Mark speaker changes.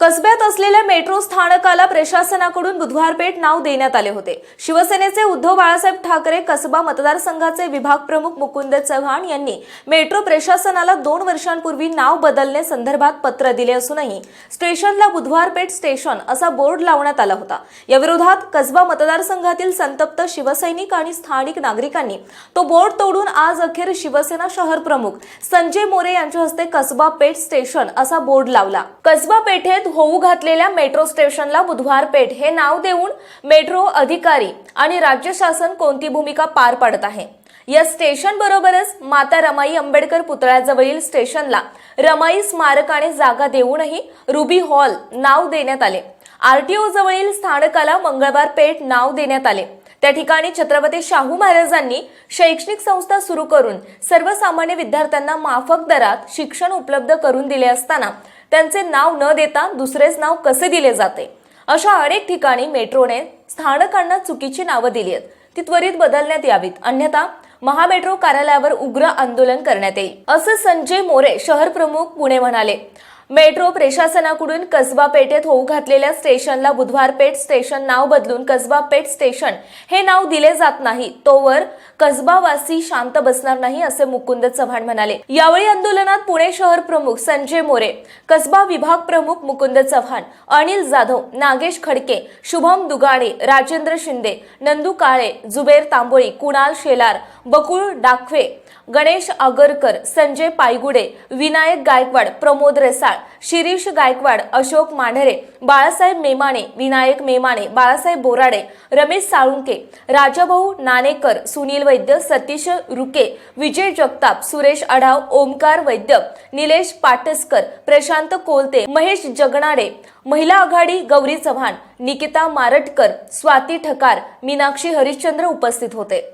Speaker 1: कसब्यात असलेल्या मेट्रो स्थानकाला प्रशासनाकडून बुधवार पेठ नाव देण्यात आले होते. शिवसेनेचे उद्धव बाळासाहेब ठाकरे कसबा मतदारसंघाचे विभाग प्रमुख मुकुंद चव्हाण यांनी मेट्रो प्रशासनाला दोन वर्षांपूर्वी नाव बदलणे संदर्भात पत्र दिले असूनही स्टेशनला बुधवार पेठ स्टेशन असा बोर्ड लावण्यात आला होता. या विरोधात कसबा मतदारसंघातील संतप्त शिवसैनिक आणि स्थानिक नागरिकांनी तो बोर्ड तोडून आज अखेर शिवसेना शहर प्रमुख संजय मोरे यांच्या हस्ते कसबा पेठ स्टेशन असा बोर्ड लावला. कसबा पेठेत होऊ घातलेल्या मेट्रो स्टेशनला बुधवार पेठ हे नाव देऊन मेट्रो अधिकारी आणि राज्य शासन कोणती भूमिका पार पाडत आहे? या स्टेशन बरोबरच माता रमाई आंबेडकर पुतळ्याजवळील स्टेशनला रमाई स्मारकाने जागा देऊनही रुबी हॉल नाव देण्यात आले. आरटीओ जवळील स्थानकाला मंगळवार पेठ नाव देण्यात आले. त्या ठिकाणी छत्रपती शाहू महाराजांनी शैक्षणिक संस्था सुरू करून सर्वसामान्य विद्यार्थ्यांना माफक दरात शिक्षण उपलब्ध करून दिले असताना त्यांचे नाव न देता दुसरेच नाव कसे दिले जाते? अशा अनेक ठिकाणी मेट्रोने स्थानकांना चुकीची नावं दिली आहेत. ती त्वरित बदलण्यात यावीत. अन्यथा महामेट्रो कार्यालयावर उग्र आंदोलन करण्यात येईल. असं संजय मोरे शहर प्रमुख पुणे म्हणाले. मेट्रो प्रशासनाकडून कसबा पेठेत होऊ घातलेल्या स्टेशनला बुधवार पेठ स्टेशन नाव बदलून कसबा पेठ स्टेशन हे नाव दिले जात नाही. तोवर कसबावासी शांत बसणार नाही असे मुकुंद चव्हाण म्हणाले. यावेळी आंदोलनात पुणे शहर प्रमुख संजय मोरे कसबा विभाग प्रमुख मुकुंद चव्हाण अनिल जाधव नागेश खडके शुभम दुगाडे राजेंद्र शिंदे नंदू काळे जुबेर तांबोळी कुणाल शेलार बकुळ डाखवे गणेश आगरकर संजय पायगुडे विनायक गायकवाड प्रमोद रेसाळ शिरीष गायकवाड अशोक मांढरे बाळासाहेब मेमाणे विनायक मेमाणे बाळासाहेब बोराडे रमेश साळुंके राजाभाऊ नाणेकर सुनील वैद्य सतीश रुके विजय जगताप सुरेश अढाव ओमकार वैद्य निलेश पाटसकर प्रशांत कोलते महेश जगनाडे महिला आघाडी गौरी चव्हाण निकिता मारटकर स्वाती ठकार मीनाक्षी हरिश्चंद्र उपस्थित होते.